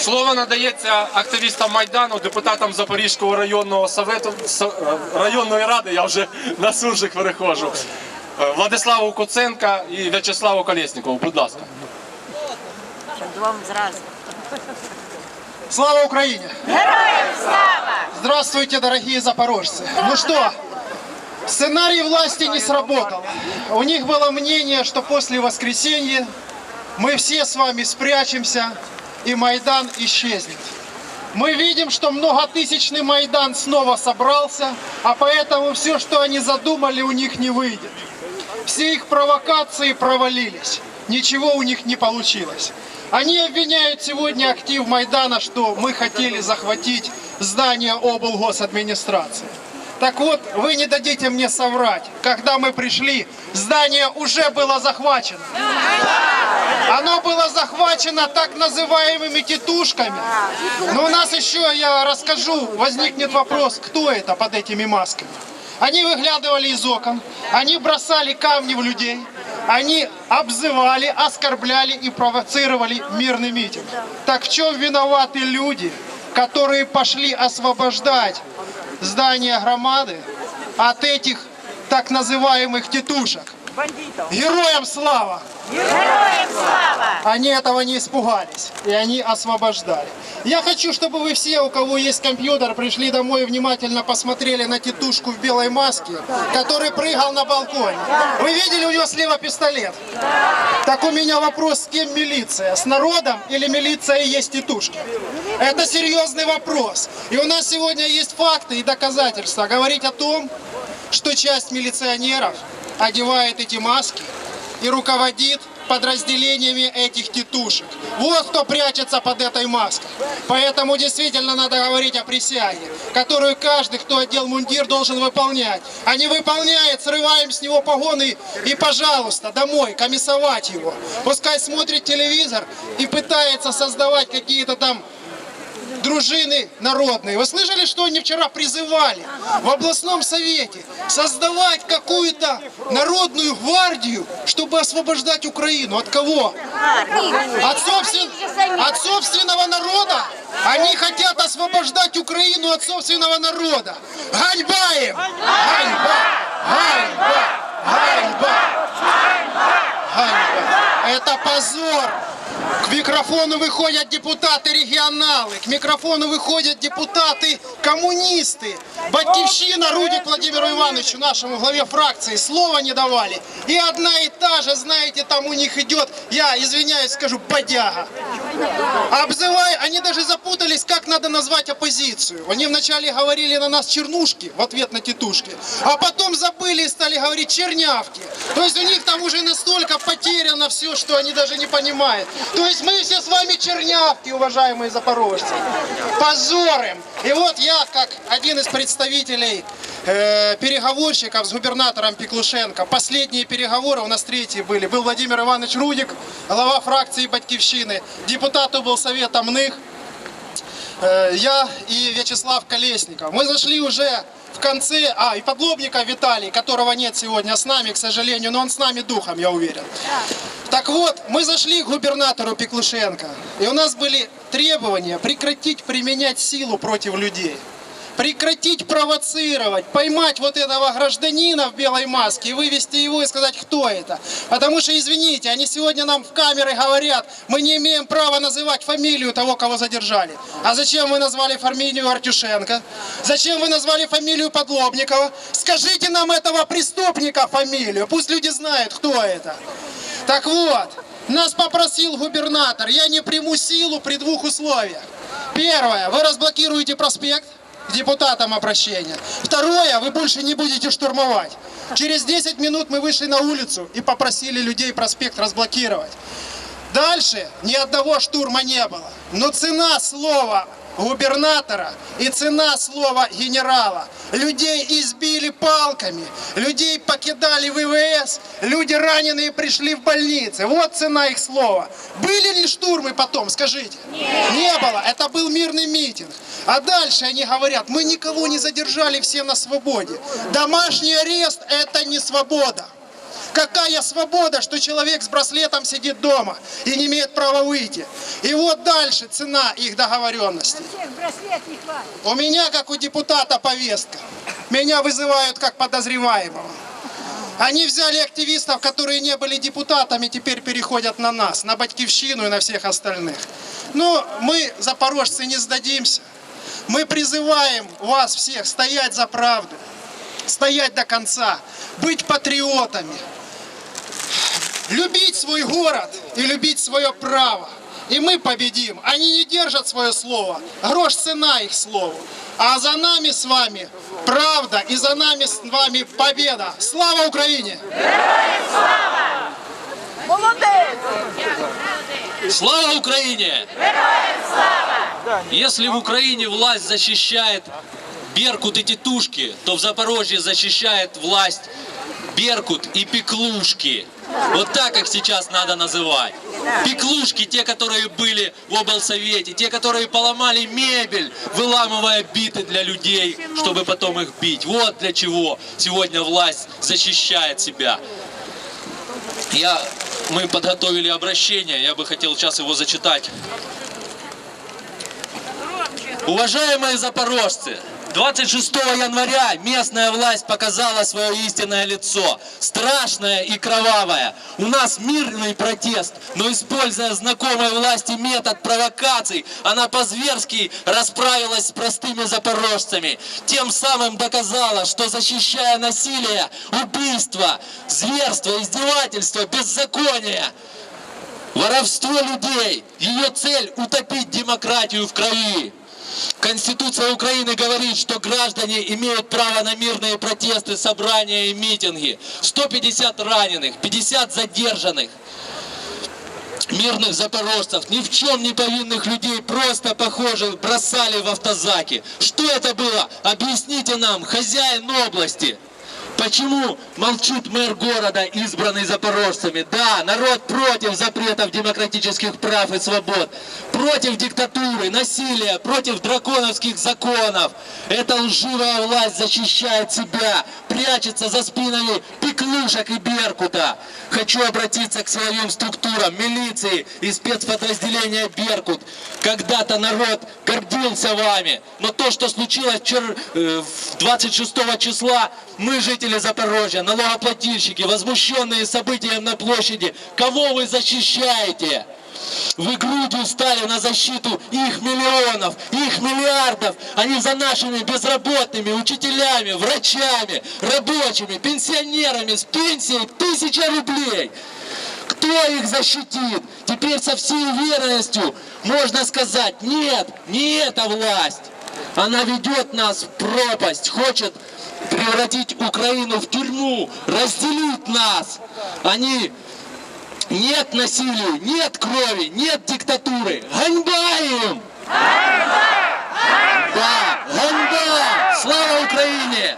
Слово надається активістам Майдану, депутатам Запорізького районного совету, со- е, районної ради, я вже на суржик перехожу. Е, Владиславу Коценка і В'ячеславу Колєснікову. Будь ласка. Двом зразу. Слава Украине! Героям слава! Здравствуйте, дорогие запорожцы! Ну что, сценарий власти не сработал. У них было мнение, что после воскресенья мы все с вами спрячемся И Майдан исчезнет. Мы видим, что многотысячный Майдан снова собрался, а поэтому все, что они задумали, у них не выйдет. Все их провокации провалились. Ничего у них не получилось. Они обвиняют сегодня актив Майдана, что мы хотели захватить здание облгосадминистрации. Так вот, вы не дадите мне соврать. Когда мы пришли, здание уже было захвачено. Оно было захвачено так называемыми тетушками. Но у нас еще, я расскажу, возникнет вопрос, кто это под этими масками. Они выглядывали из окон, они бросали камни в людей, они обзывали, оскорбляли и провоцировали мирный митинг. Так в чем виноваты люди, которые пошли освобождать здание громады от этих так называемых тетушек? Героям слава! Героям слава! Они этого не испугались, и они освобождали. Я хочу, чтобы вы все, у кого есть компьютер, пришли домой и внимательно посмотрели на тетушку в белой маске, который прыгал на балконе. Вы видели у него слева пистолет? Так у меня вопрос, с кем милиция? С народом или милиция и есть тетушки? Это серьезный вопрос. И у нас сегодня есть факты и доказательства говорить о том, что часть милиционеров одевает эти маски и руководит подразделениями этих тетушек. Вот кто прячется под этой маской. Поэтому действительно надо говорить о присяге, которую каждый, кто одел мундир, должен выполнять. А не выполняет, срываем с него погоны и, пожалуйста, домой, комиссовать его. Пускай смотрит телевизор и пытается создавать какие-то там дружины народные. Вы слышали, что они вчера призывали в областном совете создавать какую-то народную гвардию, чтобы освобождать Украину? От кого? От, собствен- от собственного народа? Они хотят освобождать Украину от собственного народа. Ганьба им! Ганьба! Ганьба! Ганьба! Ганьба! Это позор! К микрофону выходят депутаты регионалы, к микрофону выходят депутаты коммунисты. Батькивщина Рудик Владимиру Ивановичу, нашему главе фракции, слова не давали. И одна и та же, знаете, там у них идет, я извиняюсь, скажу, бодяга. Обзывай, они даже запутались, как надо назвать оппозицию. Они вначале говорили на нас чернушки в ответ на тетушки, а потом забыли и стали говорить чернявки. То есть у них там уже настолько потеряно все, что они даже не понимают. То есть мы все с вами чернявки, уважаемые запорожцы. Позорим. И вот я, как один из представителей э, переговорщиков с губернатором Пеклушенко, последние переговоры, у нас третьи были, был Владимир Иванович Рудик, глава фракции Батькивщины, депутат облсовета МНых, Э, я и Вячеслав Колесников. Мы зашли уже в конце, а, и подлобника Виталий, которого нет сегодня с нами, к сожалению, но он с нами духом, я уверен. Так вот, мы зашли к губернатору Пеклушенко, и у нас были требования прекратить применять силу против людей. Прекратить провоцировать, поймать вот этого гражданина в белой маске и вывести его и сказать, кто это. Потому что, извините, они сегодня нам в камеры говорят, мы не имеем права называть фамилию того, кого задержали. А зачем вы назвали фамилию Артюшенко? Зачем вы назвали фамилию Подлобникова? Скажите нам этого преступника фамилию, пусть люди знают, кто это. Так вот, нас попросил губернатор, я не приму силу при двух условиях. Первое, вы разблокируете проспект, к депутатам обращения. Второе, вы больше не будете штурмовать. Через 10 минут мы вышли на улицу и попросили людей проспект разблокировать. Дальше ни одного штурма не было. Но цена слова губернатора и цена слова генерала. Людей избили палками, людей покидали ВВС, люди раненые пришли в больницы. Вот цена их слова. Были ли штурмы потом, скажите? Не было. Это был мирный митинг. А дальше они говорят, мы никого не задержали, все на свободе. Домашний арест – это не свобода. Какая свобода, что человек с браслетом сидит дома и не имеет права выйти. И вот дальше цена их хватит. У меня, как у депутата, повестка. Меня вызывают как подозреваемого. Они взяли активистов, которые не были депутатами, теперь переходят на нас, на Батькивщину и на всех остальных. Но мы, запорожцы, не сдадимся. Мы призываем вас всех стоять за правду, стоять до конца, быть патриотами, любить свой город и любить свое право. И мы победим. Они не держат свое слово. Грош цена их слову. А за нами с вами правда и за нами с вами победа. Слава Украине! Слава Украине! Если в Украине власть защищает Беркут и Титушки, то в Запорожье защищает власть Беркут и Пеклушки. Вот так их сейчас надо называть. Пеклушки, те, которые были в облсовете, те, которые поломали мебель, выламывая биты для людей, чтобы потом их бить. Вот для чего сегодня власть защищает себя. Я, мы подготовили обращение, я бы хотел сейчас его зачитать. Уважаемые запорожцы, 26 января местная власть показала свое истинное лицо. Страшное и кровавое. У нас мирный протест, но используя знакомой власти метод провокаций, она по-зверски расправилась с простыми запорожцами. Тем самым доказала, что защищая насилие, убийство, зверство, издевательство, беззаконие, Воровство людей. Ее цель – утопить демократию в крови. Конституция Украины говорит, что граждане имеют право на мирные протесты, собрания и митинги. 150 раненых, 50 задержанных. Мирных запорожцев, ни в чем не повинных людей, просто, похоже, бросали в автозаки. Что это было? Объясните нам, хозяин области. Почему молчит мэр города, избранный запорожцами? Да, народ против запретов демократических прав и свобод, против диктатуры, насилия, против драконовских законов. Эта лживая власть защищает себя, прячется за спинами пеклушек и Беркута. Хочу обратиться к силовым структурам, милиции и спецподразделения Беркут. Когда-то народ гордился вами, но то, что случилось вчера, э, 26 числа, мы, жители Запорожья, налогоплательщики, возмущенные событием на площади, кого вы защищаете? Вы грудью стали на защиту их миллионов, их миллиардов. Они за нашими безработными, учителями, врачами, рабочими, пенсионерами с пенсией тысяча рублей. Кто их защитит? Теперь со всей уверенностью можно сказать, нет, не эта власть. Она ведет нас в пропасть, хочет превратить Украину в тюрьму, разделить нас. Они нет насилию, нет крови, нет диктатуры. Ганьба им! Да, ганьба! Слава Украине!